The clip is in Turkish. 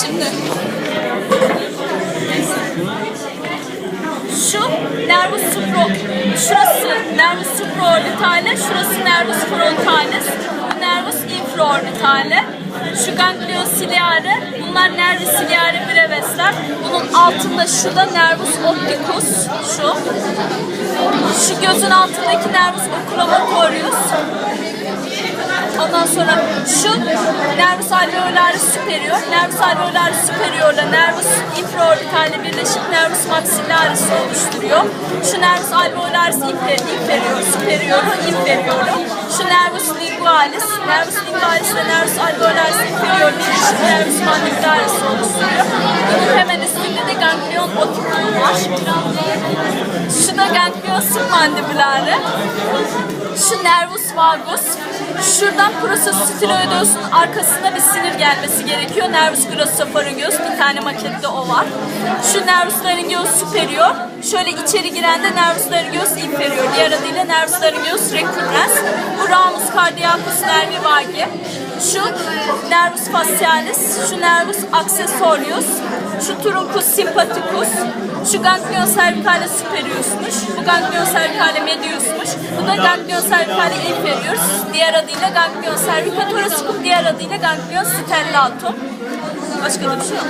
Şimdi şu nervus supro, şurası nervus supraorbitale, şurası nervus frontalis, bu nervus infraorbitale, şu. Ganglion ciliare, bunlar nervus ciliare brevisler, bunun altında şu da nervus opticus, şu, şu gözün altındaki nervus oculomotorius, Ondan sonra şu nervus alveolaris superior, nervus alveolaris superior ile nervus infraorbitalle birleşip nervus maxillaris oluşturuyor. Şu nervus alveolaris infer, inferior, superioru, inferioru. Şu nervus lingualis, nervus lingualis ile nervus alveolaris inferior birleşip nervus mandibularisi oluşturuyor. Bunun hemen üstünde de ganglion oticum var. Şu da ganglion submandibulare. Şu nervus vagus. Şuradan processus styloideus'un arkasında bir sinir gelmesi gerekiyor. Nervus glossopharyngeus bir tane makette o var. Şu nervus laryngeus superior. Şöyle içeri giren de nervus laryngeus inferior. Diğer adıyla nervus laryngeus recurrens. Bu ramus cardiacus nervi vagi. Şu nervus facialis, şu nervus accessorius, şu truncus sympathicus, şu ganglion cervicale superior'muş, bu ganglion cervicale medius'muş, bu da ganglion cervicale inferior, diğer adıyla ganglion cervicae thoracicum, diğer adıyla ganglion stellatum. Başka da bir şey yok.